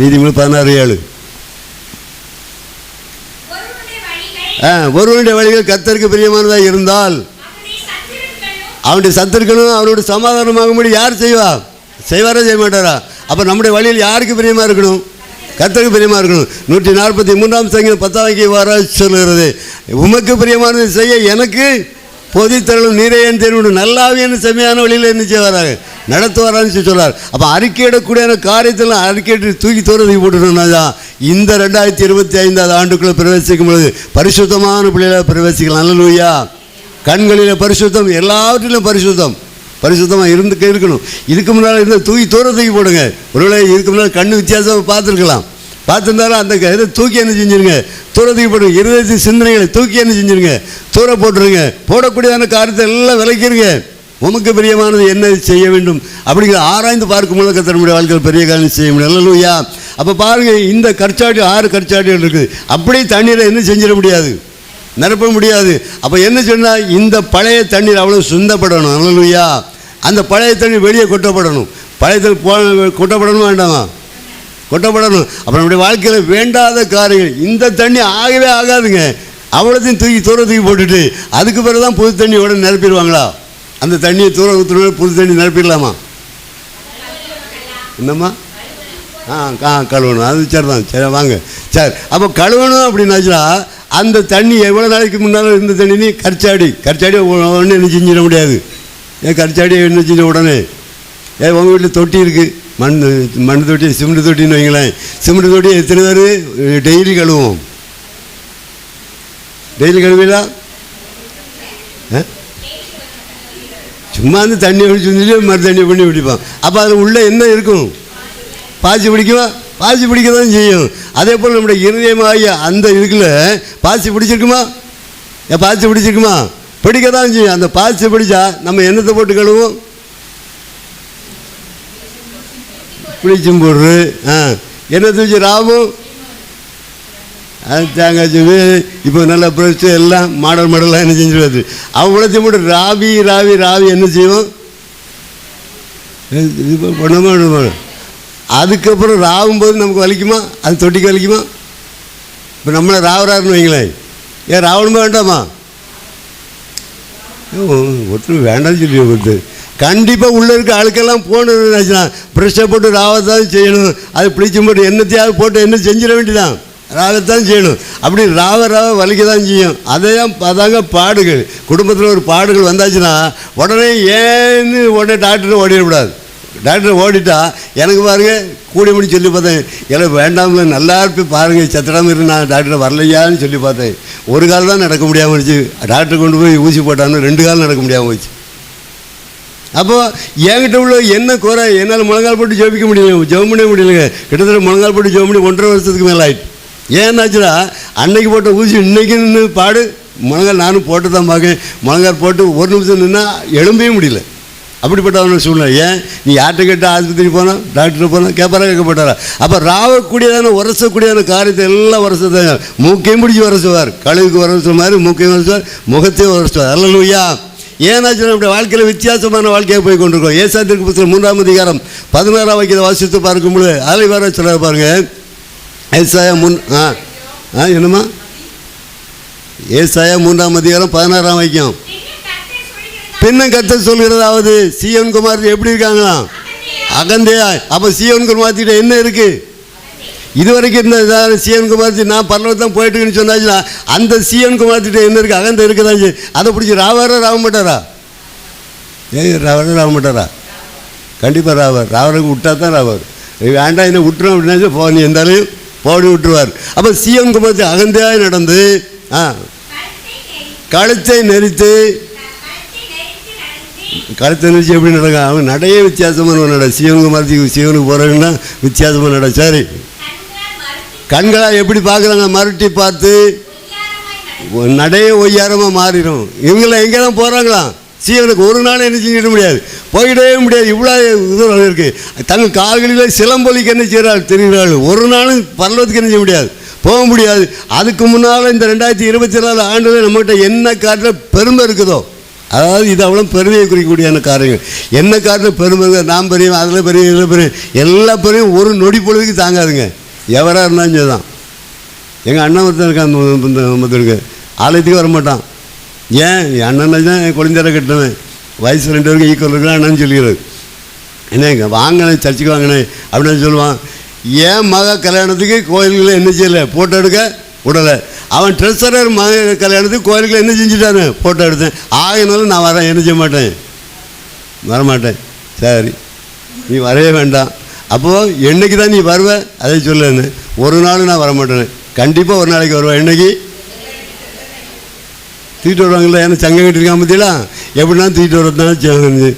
நீதிமொழி பதினாறு ஏழு. ஒருவனுடைய வழிகள் கர்த்தருக்கு பிரியமானதாக இருந்தால் அவனுடைய சத்துருக்கணும் அவனோட சமாதானமாகும்படி யார் செய்வா? செய்வாரா செய்ய மாட்டாரா? அப்போ நம்முடைய வழியில் யாருக்கு பிரியமாக இருக்கணும்? கர்த்தருக்கு பிரியமாக இருக்கணும். நூற்றி நாற்பத்தி மூன்றாம் சங்கம் பத்தாம் வாக்கிய வர சொல்லுகிறது. உமக்கு பிரியமானது செய்ய எனக்கு பொதித்தரலும் நீரையன் தெரிவிடு நல்லாவியான செம்மையான வழியில் என்ன செய்வாராங்க நடத்துவாரான்னு சொல்லி அப்போ அறிக்கையிடக்கூடிய காரியத்தில் அறிக்கையிட்டு தூக்கி தோறதுக்கு போட்டுட்டோம்னா தான் இந்த ரெண்டாயிரத்தி இருபத்தி ஐந்தாவது ஆண்டுக்குள்ளே பிரவேசிக்கும் பொழுது பரிசுத்தமான பிள்ளைகளை பிரவேசிக்கலாம். நல்லலூயா கண்களில் பரிசுத்தம் எல்லாவற்றிலும் பரிசுத்தம். பரிசுத்தமாக இருந்து இருக்கணும். இதுக்கு முன்னால் இருந்த தூக்கி தூரத்துக்கு தூக்கி போடுங்க. ஒருவேளை இதுக்கு முன்னால் கண்ணு வித்தியாசமாக பார்த்துருக்கலாம். பார்த்துருந்தாலும் அந்த க- இதை தூக்கி என்ன செஞ்சுருங்க? தூர தூக்கி போடுங்க. இருதயத்தின் சிந்தனைகளை தூக்கி என்ன செஞ்சிருங்க? தூர போட்டுருங்க. போடக்கூடியதான காரியத்தை எல்லாம் விளக்கிருங்க உமக்கு பிரியமானது என்ன செய்ய வேண்டும்? அப்படிங்கிற ஆராய்ந்து பார்க்கும் மூலம் கத்தனுடைய வாழ்க்கையில் பெரிய காரியம் செய்ய முடியும். அல்லூயா அப்போ பாருங்கள் இந்த கற்சாட்டு ஆறு கற்சாட்டுகள் இருக்குது அப்படியே தண்ணீரை என்ன செஞ்சிட முடியாது? நிரப்ப முடியாது. அப்போ என்ன சொன்னால் இந்த பழைய தண்ணீர் அவ்வளோ சுந்தப்படணும். அல்லையா அந்த பழைய தண்ணீர் வெளியே கொட்டப்படணும். பழைய தண்ணீர் போ கொட்டப்படணும் வேண்டாமா? கொட்டப்படணும். அப்புறம் நம்முடைய வாழ்க்கையில் வேண்டாத காரியங்கள் இந்த தண்ணி ஆகவே ஆகாதுங்க. அவ்வளோத்தையும் தூக்கி தூர தூக்கி போட்டுட்டு அதுக்கு பிறகு தான் புது தண்ணி உடனே நிரப்பிடுவாங்களா? அந்த தண்ணியை தூர ஊற்றுன புது தண்ணி நிரப்பிடலாமா? என்னம்மா? ஆ ஆ கழுவணும். அது சரி தான் சரி வாங்க. சரி. அப்போ கழுவணும் அப்படின்னாச்சுன்னா அந்த தண்ணி எவ்வளோ நாளைக்கு முன்னால் இருந்த தண்ணி நீ கரிச்சாடி. கரிச்சாடி ஒன்று என்ன செஞ்சிட முடியாது. ஏன் கரிச்சாடி என்ன செஞ்ச உடனே? ஏ உங்கள் வீட்டில் தொட்டி இருக்குது மண் மண் தொட்டி சிமெண்ட் தொட்டின்னு வைங்களேன். சிமெண்ட் தொட்டி எத்தனை பேர் டெய்லி கழுவோம்? டெய்லி கழுவீங்களா ஆ? சும்மா வந்து தண்ணி ஒழிச்சு வந்துட்டு மறு தண்ணி பண்ணி பிடிப்பான் அப்போ அதில் உள்ளே என்ன இருக்கும்? பாசி பிடிக்குமா? பாசி பிடிக்க தான் செய்யும். அதே போல் நம்முடைய இருதயமாகிய அந்த இதுக்குள்ள பாசி பிடிச்சிருக்குமா? ஏன் பாசி பிடிச்சிருக்குமா? பிடிக்க தான் செய்யும். அந்த பாசி பிடிச்சா நம்ம என்னத்தை போட்டு கழுவோம்? பிடிச்சும் போடுறது. ஆ. என்னத்தை வச்சு ராவும்? அது தேங்காய் சூடு இப்போ நல்ல ப்ரெஷ் எல்லாம் மாடல் மாடலாக என்ன செஞ்சுருவாது அவ்வளோத்தையும் மட்டும் ராவி ராவி ராவி என்ன செய்வோம்? இது பண்ணாமல் அதுக்கப்புறம் ராவும் போது நமக்கு வலிக்குமா? அது தொட்டிக்கு வலிக்குமா? இப்போ நம்மளை ராவராருன்னு வைங்களேன். ஏன் ராவணுமா வேண்டாமா? ஒற்று வேண்டாம்னு சொல்லி கொடுத்து கண்டிப்பாக உள்ளே இருக்க ஆளுக்கெல்லாம் போகணும்னு ப்ரெஷ்ஷை போட்டு ராவத்தான் செய்யணும். அது பிடிச்சும் போட்டு என்னத்தையாவது போட்டு என்ன செஞ்சிட வேண்டியதான் ராவத்தான் செய்யணும். அப்படி ராவ ராவ வலிக்க தான் செய்யும். அதையும் அதாங்க பாடுகள். குடும்பத்தில் ஒரு பாடுகள் வந்தாச்சுன்னா உடனே ஏன்னு உடனே டாக்டர் ஓடிடக்கூடாது. டாக்டர் ஓடிட்டா எனக்கு பாருங்க கூடி முடி சொல்லி பார்த்தேன். எனக்கு வேண்டாம்ல நல்லா இருப்பி பாருங்க சத்திராம இருந்து நான் டாக்டரை வரலையான்னு சொல்லி பார்த்தேன். ஒரு கால் தான் நடக்க முடியாமல் இருந்துச்சு டாக்டர் கொண்டு போய் ஊசி போட்டான்னு ரெண்டு கால் நடக்க முடியாமல் போச்சு. அப்போது என்கிட்ட உள்ள என்ன குறை? என்னால் முழங்கால் போட்டு ஜோபிக்க முடியல ஜோம் பண்ண முடியலங்க கிட்டத்தட்ட முழங்கால் போட்டு ஜோம் பண்ணி ஒன்றரை வருஷத்துக்கு மேலே ஆயிட்டு ஏன்னாச்சுன்னா அன்னைக்கு போட்ட ஊசி இன்னைக்கு நின்று பாடு. முழங்கால் நானும் போட்டு தான் பார்க்கேன் முழங்கால் போட்டு ஒரு நிமிஷம் நின்னா எழும்பவே முடியல. அப்படிப்பட்ட சூழ்நிலை. ஏன்? நீ யார்கிட்ட கேட்டால் ஆஸ்பத்திரி போனோம் டாக்டர் போனோம் கேட்பாரா கேட்க அப்போ ராவக்கூடியதான உரசக்கூடியதான காரியத்தை எல்லாம் உரசத்தான் மூக்கையும் பிடிச்சி உரசுவார். கழுவுக்கு உரசுற மாதிரி மூக்கையும் உரசுவார். முகத்தையும் உரசுவார். அல்லலுயா. ஏன்னாச்சுன்னா நம்முடைய வாழ்க்கையில் வித்தியாசமான வாழ்க்கையை போய் கொண்டிருக்கோம் ஏசாத்திற்கு புத்தகம் மூன்றாம் அதிகாரம் பதினாறாம் வாக்கியத்தை வாசித்து பார்க்கும்போது அதில் வேற சொல்ல பாருங்கள் ஏசாயா முன் ஆ ஆ என்னம்மா? ஏசாயா மூன்றாம் அதிகாரம் பதினாறாம் வாக்கியம். பின்ன கத்த சொல்கிறதாவது சியோன் குமார் எப்படி இருக்காங்களாம்? அகந்தையா? அப்போ சியோன் குமார்த்திட்ட என்ன இருக்குது இது வரைக்கும் இருந்த இதாக சிஎன் குமார்த்தி நான் பல்லவத்தான் போயிட்டுருக்குன்னு சொன்னாச்சுன்னா அந்த சிஎன் குமார்த்திட்ட என்ன இருக்குது அகந்த இருக்குதாச்சு. அதை பிடிச்சி ராவாரா ராவ மாட்டாரா? ஏய் ராவாரா ராவ மாட்டாரா? கண்டிப்பாக ராவர் ராவருக்கு விட்டா தான் ராவர் வேண்டாம் என்ன விட்டுரும் அப்படின்னா போ நீ போடி விட்டுருவார். அப்போ சிஎம் குமார்த்தி அகந்தையாக நடந்து ஆ கழுத்தை நெரித்து கழுத்தை நெரிச்சு எப்படி நடக்க? அவன் நடைய வித்தியாசமான நட சிவனுக்கு சிவனுக்கு போகிறாங்கன்னா வித்தியாசமாக நட சரி. கண்களாக எப்படி பார்க்குறாங்க? மறுட்டி பார்த்து நடைய ஒய்யாரமாக மாறிடும். இவங்களாம் எங்கே தான் போகிறாங்களாம் சீவனுக்கு ஒரு நாள் என்ன செஞ்சிட முடியாது போயிடவே முடியாது இவ்வளோ தூரம் இருக்குது தங்கள் கால்களிலே சிலம்பொலிக்கு என்ன செய்கிறாள் தெரிகிறாள் ஒரு நாளும் பரலத்துக்கு என்ன செய்ய முடியாது போக முடியாது அதுக்கு முன்னால் இந்த ரெண்டாயிரத்தி இருபத்தி நாலு ஆண்டில் நம்மகிட்ட என்ன காட்டில் பெருமை இருக்குதோ அதாவது இது அவ்வளோ பெருமையை குறிக்கக்கூடியான காரியங்கள் என்ன காட்டில் பெருமை நான் பெரியவன் அதில் பெரிய இதில் பெரிய எல்லா பெரியும் ஒரு நொடி பொழுதுக்கு தாங்காதுங்க எவராக இருந்தாலும் தான் எங்கள் அண்ணன் ஒருத்தன் இருக்கான் அந்த ஆலயத்துக்கு வர மாட்டான் ஏன்? அண்ணனை அண்ணன் தான் குழந்தையரை கட்டுவேன் வயசு ரெண்டு பேருக்கும் ஈக்குவல் இருக்கிறான் அண்ணன் சொல்லிடுறது என்னங்க வாங்கினேன் சர்ச்சுக்கு வாங்கினேன் அப்படின்னு சொல்லுவான். ஏன் மக கல்யாணத்துக்கு கோயில்களில் என்ன செய்யலை? ஃபோட்டோ எடுக்க விடலை. அவன் ட்ரெஸ்ஸரர் மக கல்யாணத்துக்கு கோயிலுக்குள்ள என்ன செஞ்சுட்டானு ஃபோட்டோ எடுத்தேன். ஆகினாலும் நான் வரேன் என்ன செய்ய மாட்டேன்? வரமாட்டேன். சரி நீ வரவே வேண்டாம். அப்போது என்னைக்கு தான் நீ வருவ? அதை சொல்லுன்னு ஒரு நாள் நான் வரமாட்டேன். கண்டிப்பாக ஒரு நாளைக்கு வருவேன். என்னைக்கு? தூக்கிட்டு வருவாங்கல்ல ஏன்னா சங்கம் கட்டிருக்கான் பற்றியா எப்படின்னா தூக்கிட்டு வரதான்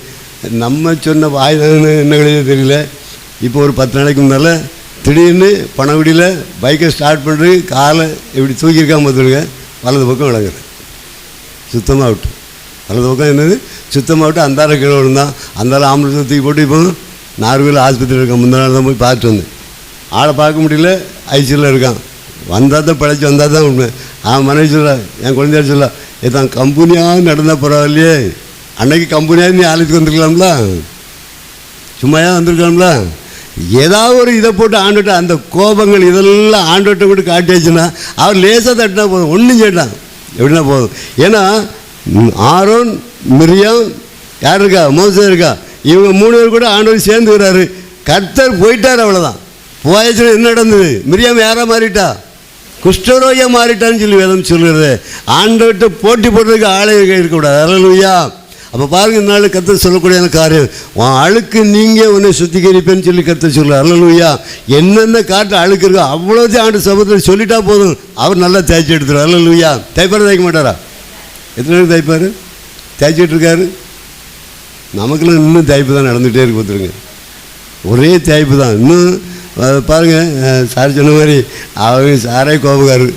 நம்ம சொன்ன வாய் என்ன கிடையாது தெரியல. இப்போ ஒரு பத்து நாளைக்கு முன்னால் திடீர்னு பணவடியில் பைக்கை ஸ்டார்ட் பண்ணுறது காலை இப்படி தூக்கியிருக்காம பார்த்துருங்க வலது பக்கம் விளங்குது சுத்தமாக விட்டு. வலது பக்கம் என்னது? சுத்தமாக விட்டு அந்தார கீழே விழுந்தான். அந்தால ஆம்புலன்ஸ் தூக்கி போட்டு இப்போ நார்வேல் ஆஸ்பத்திரி இருக்கான் முந்தின நாள் தான் போய் பார்த்துட்டு வந்தேன். ஆளை பார்க்க முடியல ஐசியில் இருக்கான். வந்தால் தான் பிழைச்சி வந்தால் தான் உண்மை. அவன் மனைவி சொல்ல என் குழந்தையார் சொல்ல இதான் கம்பெனியாக நடந்தால் பரவாயில்லையே. அன்னைக்கு கம்பெனியாக நீ ஆலயத்துக்கு வந்திருக்கலாம்ல? சும்மாயா வந்திருக்கலாம்ல? ஏதாவது ஒரு இதை போட்டு ஆண்டுட்டு அந்த கோபங்கள் இதெல்லாம் ஆண்டுகிட்ட கூட காட்டியாச்சுன்னா அவர் லேசாக தட்டினா போதும் ஒன்றும் கேட்டான் எப்படின்னா போதும். ஏன்னா ஆரோன் மிரியம் யார் இருக்கா? மோசம் இருக்கா? இவங்க மூணு பேர் கூட ஆண்டவர் சேர்ந்துக்கிறாரு. கர்த்தர் போயிட்டார் அவ்வளோதான் போயாச்சுன்னா என்ன நடந்தது? மிரியாம் யாராக மாறிட்டா? குஷ்டரோகியாக மாறிட்டான்னு சொல்லி வேதம் சொல்லுறது ஆண்டவர்கிட்ட போட்டி போடுறதுக்கு ஆளே இருக்கக்கூடாது. அலலுயா அப்போ பாருங்கள் இந்த நாள் கத்த சொல்லக்கூடிய காரியம். உன் அழுக்கு நீங்கள் உன்னை சுத்திகரிப்பேன்னு சொல்லி கத்த சொல்ல அலலுயா என்னென்ன காட்டு அழுக்கு இருக்கோ அவ்வளோத்தையும் ஆண்டு சமூகத்தில் சொல்லிட்டா போதும். அவர் நல்லா தேய்ச்சி எடுத்துருவார். அலலுயா தைப்பார் தைக்க மாட்டாரா? எத்தனை பேர் தைப்பார் தேய்ச்சிட்டு இருக்காரு? நமக்குலாம் இன்னும் தேய்ப்பு தான் நடந்துகிட்டே இருக்கு பார்த்துருங்க ஒரே தேய்ப்பு தான். இன்னும் பாருங்கள் சார் சொன்ன மாதிரி அவங்க சாரே கோபக்காரர்.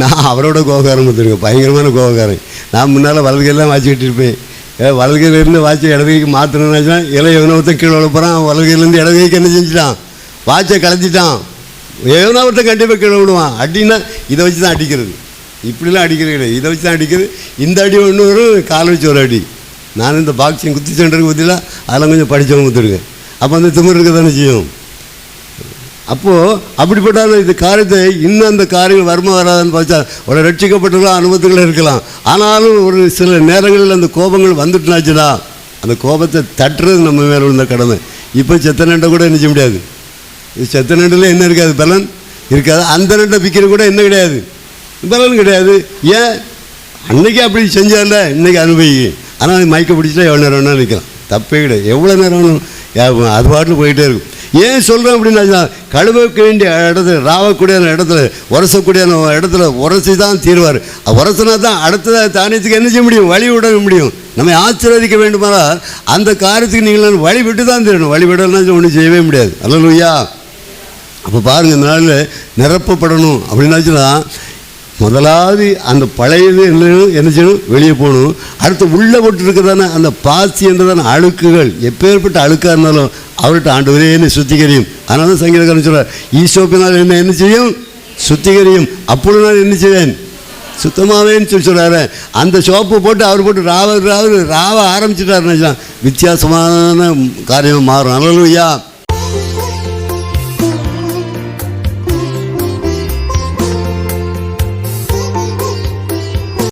நான் அவரோட கோபக்காரன் பார்த்துருங்க பயங்கரமான கோபக்காரன். நான் முன்னால் வலதுகையெல்லாம் வாச்சிக்கிட்டு இருப்பேன் ஏ வலதுகையிலேருந்து வாட்சி இடதுகைக்கு மாற்றணும்னாச்சுன்னா இலை எவனோ ஒருத்தன் கீழே விழப்போகிறான் வலதுகையிலேருந்து இடதுகைக்கு என்ன செஞ்சுட்டான்? வாட்சை கலத்திட்டான் எவனோ ஒருத்தன் கண்டிப்பாக கீழே விடுவான் அடின்னா இதை வச்சு தான் அடிக்கிறது. இப்படிலாம் அடிக்கிறது கிடையாது. இதை வச்சு தான் அடிக்கிறது. இந்த அடி ஒன்று வரும் கால் வச்சு ஒரு அடி. நான் இந்த பாக்ஸிங் குத்தி சென்டருக்கு பற்றில அதெல்லாம் கொஞ்சம் படித்தவங்க கொடுத்துருங்க அப்போ அந்த திமிர் இருக்க தானே செய்யும்? அப்போது அப்படிப்பட்ட இந்த காரியத்தை இன்னும் அந்த காரியங்கள் வருமா வராதுன்னு பார்த்தா ஒரு ரட்சிக்கப்பட்டவர்கள் அனுபவத்துகள் இருக்கலாம். ஆனாலும் ஒரு சில நேரங்களில் அந்த கோபங்கள் வந்துட்டுனாச்சுன்னா அந்த கோபத்தை தட்டுறது நம்ம மேலே உள்ள கடமை. இப்போ செத்த நண்டை கூட நினைச்ச முடியாது. செத்த நண்டில் என்ன இருக்காது? பலன் இருக்காது. அந்த நண்டை விற்கிற கூட என்ன கிடையாது? பலன் கிடையாது. ஏன்? அன்னைக்கு அப்படி செஞ்சால இன்னைக்கு அனுபவிக்கு ஆனால் மயக்க பிடிச்சிட்டா எவ்வளோ நேரம் வேணாலும் நிற்கலாம். தப்பே கிடையாது. எவ்வளோ நேரம் வேணும் அது பாட்டில் போயிட்டே இருக்கும். ஏன் சொல்கிறோம் அப்படின்னா கழுவக்க வேண்டிய இடத்துல ராவக்கூடிய இடத்துல உரசக்கூடிய இடத்துல உரசி தான் தீர்வார். உரசினா தான் அடுத்ததாக தானியத்துக்கு என்ன செய்ய முடியும்? வழி விட முடியும். நம்ம ஆசீர்வதிக்க வேண்டுமானால் அந்த காரியத்துக்கு நீங்கள் வழி விட்டு தான் தரணும். வழி விடலாம் ஒன்றும் செய்யவே முடியாது. அல்லையா அப்போ பாருங்கள் இந்த நாளில் நிரப்பப்படணும் அப்படின்னாச்சுன்னா முதலாவது அந்த பழையது என்ன செய்யணும்? வெளியே போகணும். அடுத்து உள்ளே போட்டுருக்கிறதான அந்த பாசி என்றதான அழுக்குகள் எப்பேற்பட்ட அழுக்காக இருந்தாலும் அவர்கிட்ட ஆண்டவரே என்ன சுத்திகரியும். அதனால தான் சங்கீதக்காரன் சொல்கிறார் ஈசோப்பினால் என்ன என்ன செய்யும்? சுத்திகரியும். அப்பொழுது நான் என்ன செய்வேன்? சுத்தமாகவேன்னு சொல்லி சொல்கிறாரு அந்த சோப்பு போட்டு அவர் போட்டு ராவ ராவ ராவ ஆரம்பிச்சிட்டாருன்னு வித்தியாசமான காரியம் மாறும். ஐயா